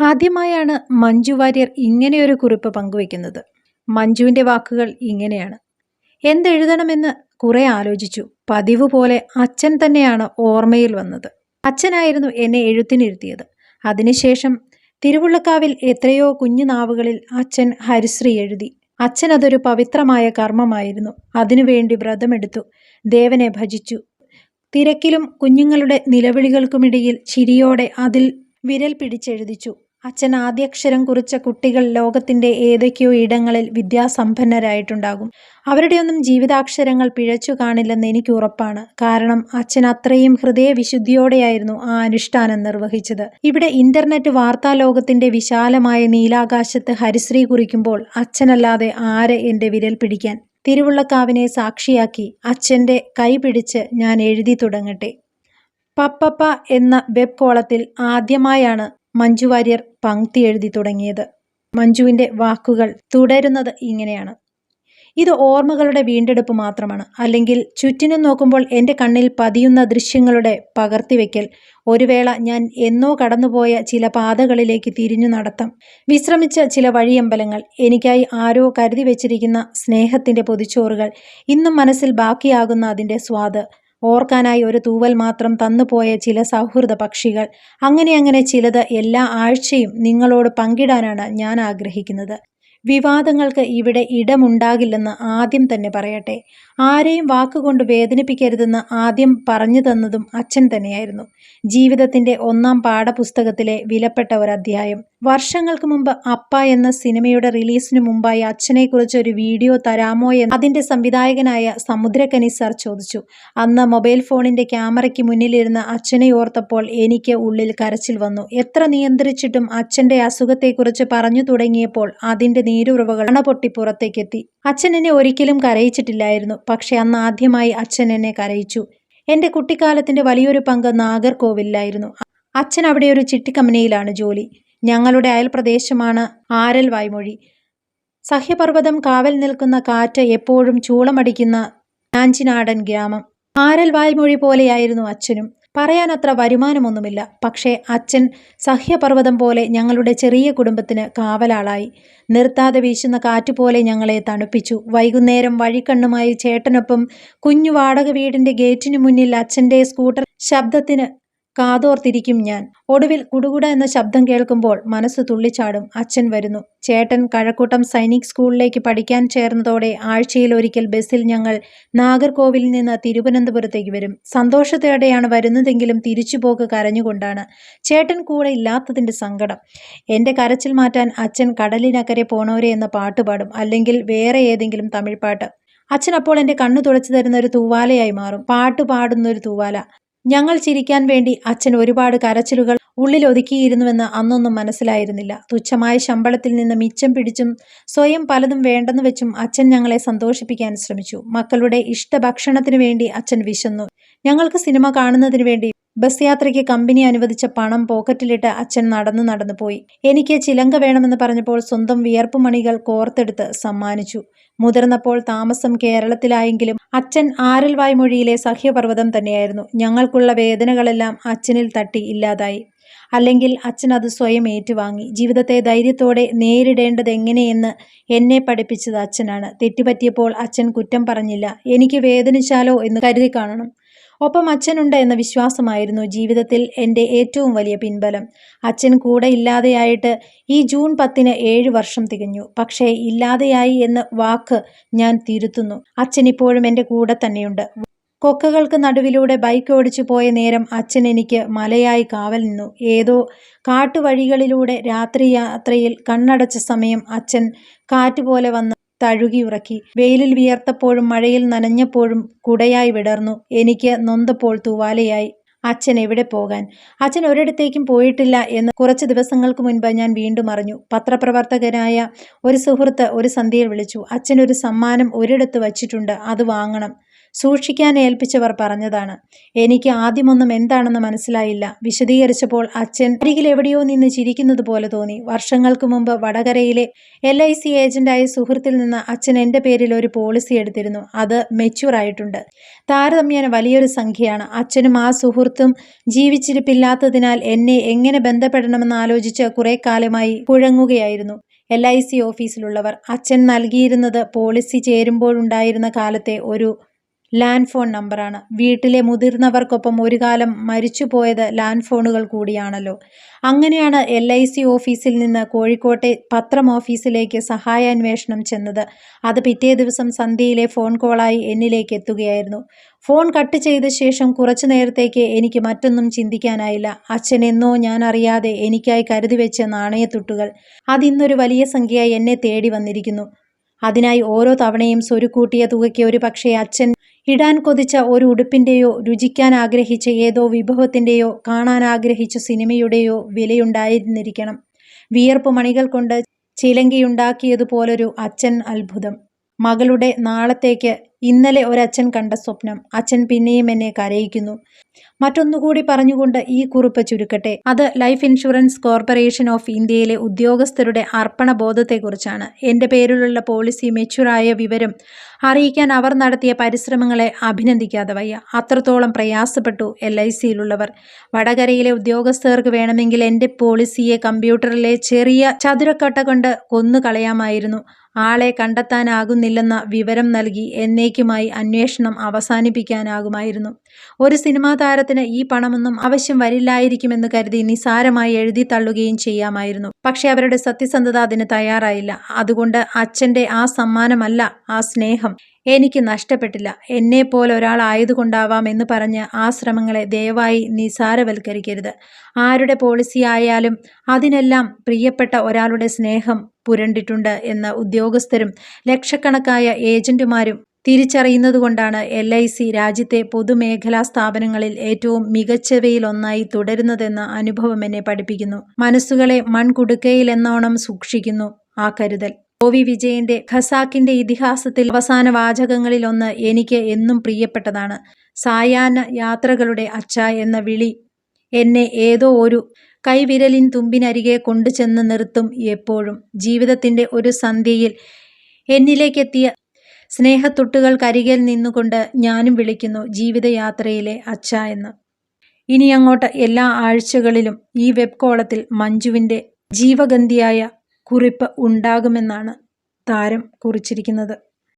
ആദ്യമായാണ് മഞ്ജു വാര്യർ ഇങ്ങനെയൊരു കുറിപ്പ് പങ്കുവെക്കുന്നത് മഞ്ജുവിന്റെ വാക്കുകൾ ഇങ്ങനെയാണ്. എന്തെഴുതണമെന്ന് കുറെ ആലോചിച്ചു. പതിവ് പോലെ അച്ഛൻ തന്നെയാണ് ഓർമ്മയിൽ വന്നത്. അച്ഛനായിരുന്നു എന്നെ എഴുത്തിനിരുത്തിയത്. അതിനുശേഷം തിരുവുള്ളക്കാവിൽ എത്രയോ കുഞ്ഞു നാവുകളിൽ അച്ഛൻ ഹരിശ്രീ എഴുതി. അച്ഛൻ അതൊരു പവിത്രമായ കർമ്മമായിരുന്നു. അതിനുവേണ്ടി വ്രതമെടുത്തു. ദേവനെ ഭജിച്ചു. തിരക്കിലും കുഞ്ഞുങ്ങളുടെ നിലവിളികൾക്കുമിടയിൽ ചിരിയോടെ അതിൽ വിരൽ പിടിച്ചെഴുതിച്ചു. അച്ഛൻ ആദ്യാക്ഷരം കുറിച്ച കുട്ടികൾ ലോകത്തിന്റെ ഏതൊക്കെയോ ഇടങ്ങളിൽ വിദ്യാസമ്പന്നരായിട്ടുണ്ടാകും. അവരുടെയൊന്നും ജീവിതാക്ഷരങ്ങൾ പിഴച്ചു കാണില്ലെന്ന് എനിക്ക് ഉറപ്പാണ്. കാരണം അച്ഛൻ അത്രയും ഹൃദയവിശുദ്ധിയോടെയായിരുന്നു ആ അനുഷ്ഠാനം നിർവഹിച്ചത്. ഇവിടെ ഇന്റർനെറ്റ് വാർത്താ ലോകത്തിന്റെ വിശാലമായ നീലാകാശത്ത് ഹരിശ്രീ കുറിക്കുമ്പോൾ അച്ഛനല്ലാതെ ആരെ എന്റെ വിരൽ പിടിക്കാൻ? തിരുവുള്ളക്കാവിനെ സാക്ഷിയാക്കി അച്ഛന്റെ കൈ പിടിച്ച് ഞാൻ എഴുതി തുടങ്ങട്ടെ. പപ്പപ്പ എന്ന വെബ് കോളത്തിൽ ആദ്യമായാണ് മഞ്ജു വാര്യർ പങ്ക്തി എഴുതി തുടങ്ങിയത്. മഞ്ജുവിന്റെ വാക്കുകൾ തുടരുന്നത് ഇങ്ങനെയാണ്. ഇത് ഓർമ്മകളുടെ വീണ്ടെടുപ്പ് മാത്രമാണ്. അല്ലെങ്കിൽ ചുറ്റിനും നോക്കുമ്പോൾ എന്റെ കണ്ണിൽ പതിയുന്ന ദൃശ്യങ്ങളുടെ പകർത്തിവെക്കൽ ഒരു വേള ഞാൻ എന്നോ കടന്നുപോയ ചില പാതകളിലേക്ക് തിരിഞ്ഞു നടത്താം വിശ്രമിച്ച ചില വഴിയമ്പലങ്ങൾ എനിക്കായി ആരോ കരുതി വെച്ചിരിക്കുന്ന സ്നേഹത്തിന്റെ പൊതിച്ചോറുകൾ ഇന്നും മനസ്സിൽ ബാക്കിയാകുന്ന അതിന്റെ സ്വാദ് ഓർക്കാനായി ഒരു തൂവൽ മാത്രം തന്നുപോയ ചില സൗഹൃദ പക്ഷികൾ. അങ്ങനെ അങ്ങനെ ചിലത് എല്ലാ ആഴ്ചയും നിങ്ങളോട് പങ്കിടാനാണ് ഞാൻ ആഗ്രഹിക്കുന്നത്. വിവാദങ്ങൾക്ക് ഇവിടെ ഇടമുണ്ടാകില്ലെന്ന് ആദ്യം തന്നെ പറയട്ടെ. ആരെയും വാക്കുകൊണ്ട് വേദനിപ്പിക്കരുതെന്ന് ആദ്യം പറഞ്ഞു തന്നതും അച്ഛൻ തന്നെയായിരുന്നു. ജീവിതത്തിന്റെ ഒന്നാം പാഠപുസ്തകത്തിലെ വിലപ്പെട്ട ഒരു അധ്യായം വർഷങ്ങൾക്ക് മുമ്പ് അപ്പ എന്ന സിനിമയുടെ റിലീസിന് മുമ്പായി അച്ഛനെക്കുറിച്ച് ഒരു വീഡിയോ തരാമോ എന്ന് അതിന്റെ സംവിധായകനായ സമുദ്രക്കനി സാർ ചോദിച്ചു. അന്ന് മൊബൈൽ ഫോണിന്റെ ക്യാമറയ്ക്ക് മുന്നിലിരുന്ന അച്ഛനെ ഓർത്തപ്പോൾ എനിക്ക് ഉള്ളിൽ കരച്ചിൽ വന്നു. എത്ര നിയന്ത്രിച്ചിട്ടും അച്ഛന്റെ അസുഖത്തെക്കുറിച്ച് പറഞ്ഞു തുടങ്ങിയപ്പോൾ അതിന്റെ നീരുറവുകൾ അണപൊട്ടി പുറത്തേക്കെത്തി. അച്ഛൻ എന്നെ ഒരിക്കലും കരയിച്ചിട്ടില്ലായിരുന്നു. പക്ഷെ അന്ന് ആദ്യമായി അച്ഛൻ എന്നെ കരയിച്ചു. എന്റെ കുട്ടിക്കാലത്തിന്റെ വലിയൊരു പങ്ക് നാഗർകോവിലായിരുന്നു അച്ഛൻ അവിടെ ഒരു ചിട്ടിക്കമ്പനിയിലാണ് ജോലി. ഞങ്ങളുടെ അയൽപ്രദേശമാണ് ആരൽ വായ്മൊഴി സഹ്യപർവതം കാവൽ നിൽക്കുന്ന കാറ്റ് എപ്പോഴും ചൂളമടിക്കുന്ന ആഞ്ചിനാടൻ ഗ്രാമം. ആരൽ വായ്മൊഴി പോലെയായിരുന്നു അച്ഛനും. പറയാനത്ര വരുമാനമൊന്നുമില്ല. പക്ഷേ അച്ഛൻ സഹ്യപർവതം പോലെ ഞങ്ങളുടെ ചെറിയ കുടുംബത്തിന് കാവലാളായി. നിർത്താതെ വീശുന്ന കാറ്റുപോലെ ഞങ്ങളെ തണുപ്പിച്ചു. വൈകുന്നേരം വഴിക്കണ്ണുമായി ചേട്ടനൊപ്പം കുഞ്ഞു വാടക വീടിന്റെ ഗേറ്റിനു മുന്നിൽ അച്ഛന്റെ സ്കൂട്ടർ ശബ്ദത്തിന് കാതോർത്തിരിക്കും ഞാൻ. ഒടുവിൽ കുടുകുട എന്ന ശബ്ദം കേൾക്കുമ്പോൾ മനസ്സ് തുള്ളിച്ചാടും. അച്ഛൻ വരുന്നു. ചേട്ടൻ കഴക്കൂട്ടം സൈനിക് സ്കൂളിലേക്ക് പഠിക്കാൻ ചേർന്നതോടെ ആഴ്ചയിൽ ഒരിക്കൽ ബസ്സിൽ ഞങ്ങൾ നാഗർകോവിലിൽ നിന്ന് തിരുവനന്തപുരത്തേക്ക് വരും. സന്തോഷത്തോടെയാണ് വരുന്നതെങ്കിലും തിരിച്ചുപോക്ക് കരഞ്ഞുകൊണ്ടാണ്. ചേട്ടൻ കൂടെ ഇല്ലാത്തതിന്റെ സങ്കടം. എന്റെ കരച്ചിൽ മാറ്റാൻ അച്ഛൻ കടലിനക്കരെ പോണോരെ എന്ന പാട്ട് പാടും. അല്ലെങ്കിൽ വേറെ ഏതെങ്കിലും തമിഴ് പാട്ട്. അച്ഛൻ അപ്പോൾ എന്റെ കണ്ണു തുടച്ചു തരുന്ന ഒരു തൂവാലയായി മാറും. പാട്ട് പാടുന്ന ഒരു തൂവാല. ഞങ്ങൾ ചിരിക്കാൻ വേണ്ടി അച്ഛൻ ഒരുപാട് കരച്ചിലുകൾ ഉള്ളിൽ ഒതുക്കിയിരുന്നുവെന്ന് അന്നൊന്നും മനസ്സിലായിരുന്നില്ല. തുച്ഛമായ ശമ്പളത്തിൽ നിന്ന് മിച്ചം പിടിച്ചും സ്വയം പലതും വേണ്ടെന്ന് വെച്ചും അച്ഛൻ ഞങ്ങളെ സന്തോഷിപ്പിക്കാൻ ശ്രമിച്ചു. മക്കളുടെ ഇഷ്ടഭക്ഷണത്തിനു വേണ്ടി അച്ഛൻ വിശന്നു. ഞങ്ങൾക്ക് സിനിമ കാണുന്നതിന് വേണ്ടി ബസ് യാത്രയ്ക്ക് കമ്പനി അനുവദിച്ച പണം പോക്കറ്റിലിട്ട് അച്ഛൻ നടന്നു നടന്നു പോയി. എനിക്ക് ചിലങ്ക വേണമെന്ന് പറഞ്ഞപ്പോൾ സ്വന്തം വിയർപ്പുമണികൾ കോർത്തെടുത്ത് സമ്മാനിച്ചു. മുതിർന്നപ്പോൾ താമസം കേരളത്തിലായെങ്കിലും അച്ഛൻ ആരൽ വായ്മൊഴിയിലെ സഹ്യപർവതം തന്നെയായിരുന്നു. ഞങ്ങൾക്കുള്ള വേദനകളെല്ലാം അച്ഛനിൽ തട്ടി ഇല്ലാതായി. അല്ലെങ്കിൽ അച്ഛൻ അത് സ്വയം ഏറ്റുവാങ്ങി. ജീവിതത്തെ ധൈര്യത്തോടെ നേരിടേണ്ടത് എങ്ങനെയെന്ന് എന്നെ പഠിപ്പിച്ചത് അച്ഛനാണ്. തെറ്റുപറ്റിയപ്പോൾ അച്ഛൻ കുറ്റം പറഞ്ഞില്ല. എനിക്ക് വേദനിച്ചാലോ എന്ന് കരുതി കാണണം. ഒപ്പം അച്ഛനുണ്ട് എന്ന വിശ്വാസമായിരുന്നു ജീവിതത്തിൽ എന്റെ ഏറ്റവും വലിയ പിൻബലം. അച്ഛൻ കൂടെ ഇല്ലാതെയായിട്ട് ഈ ജൂൺ പത്തിന് ഏഴ് വർഷം തികഞ്ഞു. പക്ഷേ ഇല്ലാതെയായി എന്ന വാക്ക് ഞാൻ തിരുത്തുന്നു. അച്ഛൻ ഇപ്പോഴും എന്റെ കൂടെ തന്നെയുണ്ട്. കൊക്കകൾക്ക് നടുവിലൂടെ ബൈക്ക് ഓടിച്ചു പോയ നേരം അച്ഛൻ എനിക്ക് മലയായി കാവൽ നിന്നു. ഏതോ കാട്ടുവഴികളിലൂടെ രാത്രി യാത്രയിൽ കണ്ണടച്ച സമയം അച്ഛൻ കാറ്റുപോലെ വന്ന് തഴുകിയുറക്കി. വെയിലിൽ വിയർത്തപ്പോഴും മഴയിൽ നനഞ്ഞപ്പോഴും കുടയായി വിടർന്നു. എനിക്ക് നൊന്തപ്പോൾ തൂവാലയായി. അച്ഛൻ എവിടെ പോകാൻ? അച്ഛൻ ഒരിടത്തേക്കും പോയിട്ടില്ല എന്ന് കുറച്ച് ദിവസങ്ങൾക്ക് മുൻപ് ഞാൻ വീണ്ടും അറിഞ്ഞു. പത്രപ്രവർത്തകനായ ഒരു സുഹൃത്ത് ഒരു സന്ധ്യയിൽ വിളിച്ചു. അച്ഛൻ ഒരു സമ്മാനം ഒരിടത്ത് വച്ചിട്ടുണ്ട്. അത് വാങ്ങണം. സൂക്ഷിക്കാൻ ഏൽപ്പിച്ചവർ പറഞ്ഞതാണ്. എനിക്ക് ആദ്യമൊന്നും എന്താണെന്ന് മനസ്സിലായില്ല. വിശദീകരിച്ചപ്പോൾ അച്ഛൻ അരികിൽ എവിടെയോ നിന്ന് ചിരിക്കുന്നത് പോലെ തോന്നി. വർഷങ്ങൾക്ക് മുമ്പ് വടകരയിലെ എൽ ഐ സി ഏജന്റായ സുഹൃത്തിൽ നിന്ന് അച്ഛൻ എന്റെ പേരിൽ ഒരു പോളിസി എടുത്തിരുന്നു. അത് മെച്യൂർ ആയിട്ടുണ്ട്. താരതമ്യേന വലിയൊരു സംഖ്യയാണ്. അച്ഛനും ആ സുഹൃത്തും ജീവിച്ചിരിപ്പില്ലാത്തതിനാൽ എന്നെ എങ്ങനെ ബന്ധപ്പെടണമെന്ന് ആലോചിച്ച് കുറെ കാലമായി കുഴങ്ങുകയായിരുന്നു എൽ ഐ സി ഓഫീസിലുള്ളവർ. അച്ഛൻ നൽകിയിരുന്നത് പോളിസി ചേരുമ്പോഴുണ്ടായിരുന്ന കാലത്തെ ഒരു ലാൻഡ് ഫോൺ നമ്പറാണ്. വീട്ടിലെ മുതിർന്നവർക്കൊപ്പം ഒരു കാലം മരിച്ചുപോയത് ലാൻഡ് ഫോണുകൾ കൂടിയാണല്ലോ. അങ്ങനെയാണ് എൽ ഐ സി ഓഫീസിൽ നിന്ന് കോഴിക്കോട്ടെ പത്രം ഓഫീസിലേക്ക് സഹായാന്വേഷണം ചെന്നത്. അത് പിറ്റേ ദിവസം സന്ധ്യയിലെ ഫോൺ കോളായി എന്നിലേക്ക് എത്തുകയായിരുന്നു. ഫോൺ കട്ട് ചെയ്ത ശേഷം കുറച്ചു നേരത്തേക്ക് എനിക്ക് മറ്റൊന്നും ചിന്തിക്കാനായില്ല. അച്ഛൻ എന്നോ ഞാൻ അറിയാതെ എനിക്കായി കരുതി വെച്ച നാണയത്തുട്ടുകൾ. അതിന്നൊരു വലിയ സംഖ്യയായി എന്നെ തേടി വന്നിരിക്കുന്നു. അതിനായി ഓരോ തവണയും സ്വരുക്കൂട്ടിയ തുകയ്ക്ക് ഒരു പക്ഷേ അച്ഛൻ ഇടാൻ കൊതിച്ച ഒരു ഉടുപ്പിന്റെയോ രുചിക്കാൻ ആഗ്രഹിച്ച ഏതോ വിഭവത്തിന്റെയോ കാണാൻ ആഗ്രഹിച്ച സിനിമയുടെയോ വിലയുണ്ടായിരുന്നിരിക്കണം. വിയർപ്പ് മണികൾ കൊണ്ട് ചിലങ്കിയുണ്ടാക്കിയതുപോലൊരു അച്ഛൻ അത്ഭുതം. മകളുടെ നാളത്തേക്ക് ഇന്നലെ ഒരച്ഛൻ കണ്ട സ്വപ്നം അച്ഛൻ പിന്നെയും എന്നെ കരയിക്കുന്നു. മറ്റൊന്നുകൂടി പറഞ്ഞുകൊണ്ട് ഈ കുറിപ്പ് ചുരുക്കട്ടെ. അത് ലൈഫ് ഇൻഷുറൻസ് കോർപ്പറേഷൻ ഓഫ് ഇന്ത്യയിലെ ഉദ്യോഗസ്ഥരുടെ അർപ്പണ ബോധത്തെക്കുറിച്ചാണ് എന്റെ പേരിലുള്ള പോളിസി മെച്യൂറായ വിവരം അറിയിക്കാൻ അവർ നടത്തിയ പരിശ്രമങ്ങളെ അഭിനന്ദിക്കാതെ വയ്യ. അത്രത്തോളം പ്രയാസപ്പെട്ടു എൽ ഐ സിയിലുള്ളവർ. വടകരയിലെ ഉദ്യോഗസ്ഥർക്ക് വേണമെങ്കിൽ എന്റെ പോളിസിയെ കമ്പ്യൂട്ടറിലെ ചെറിയ ചതുരക്കട്ട കൊണ്ട് കൊന്നു കളയാമായിരുന്നു ആളെ കണ്ടെത്താനാകുന്നില്ലെന്ന വിവരം നൽകി എന്നേക്കുമായി അന്വേഷണം അവസാനിപ്പിക്കാനാകുമായിരുന്നു. ഒരു സിനിമാ താരത്തിന് ഈ പണമൊന്നും ആവശ്യം വരില്ലായിരിക്കുമെന്ന് കരുതി നിസാരമായി എഴുതി തള്ളുകയും ചെയ്യാമായിരുന്നു. പക്ഷെ അവരുടെ സത്യസന്ധത അതിന് തയ്യാറായില്ല. അതുകൊണ്ട് അച്ഛന്റെ ആ സമ്മാനമല്ല ആ സ്നേഹം എനിക്ക് നഷ്ടപ്പെട്ടില്ല. എന്നെ പോലെ ഒരാളായതുകൊണ്ടാവാം എന്ന് പറഞ്ഞ് ആ ശ്രമങ്ങളെ ദയവായി നിസാരവൽക്കരിക്കരുത്. ആരുടെ പോളിസി ആയാലും അതിനെല്ലാം പ്രിയപ്പെട്ട ഒരാളുടെ സ്നേഹം പുരണ്ടിട്ടുണ്ട് എന്ന ഉദ്യോഗസ്ഥരും ലക്ഷക്കണക്കായ ഏജന്റുമാരും തിരിച്ചറിയുന്നതുകൊണ്ടാണ് എൽ ഐ സി രാജ്യത്തെ പൊതുമേഖലാ സ്ഥാപനങ്ങളിൽ ഏറ്റവും മികച്ചവയിലൊന്നായി തുടരുന്നതെന്ന അനുഭവം എന്നെ പഠിപ്പിക്കുന്നു. മനസ്സുകളെ മൺകുടുക്കയിലെന്നോണം സൂക്ഷിക്കുന്നു. ആ കരുതൽ. ഒ വി വിജയന്റെ ഖസാക്കിന്റെ ഇതിഹാസത്തിൽ അവസാന വാചകങ്ങളിലൊന്ന് എനിക്ക് എന്നും പ്രിയപ്പെട്ടതാണ്. സായാഹ്ന യാത്രകളുടെ അച്ഛ എന്ന വിളി എന്നെ ഏതോ ഒരു കൈവിരലിൻ തുമ്പിനരികെ കൊണ്ടുചെന്ന് നിർത്തും എപ്പോഴും. ജീവിതത്തിന്റെ ഒരു സന്ധ്യയിൽ എന്നിലേക്കെത്തിയ സ്നേഹത്തൊട്ടുകൾക്കരികിൽ നിന്നുകൊണ്ട് ഞാനും വിളിക്കുന്നു ജീവിതയാത്രയിലെ അച്ഛ എന്ന്. ഇനി അങ്ങോട്ട് എല്ലാ ആഴ്ചകളിലും ഈ വെബ് കോളത്തിൽ മഞ്ജുവിന്റെ ജീവഗന്ധിയായ കുറിപ്പ് ഉണ്ടാകുമെന്നാണ് താരം കുറിച്ചിരിക്കുന്നത്.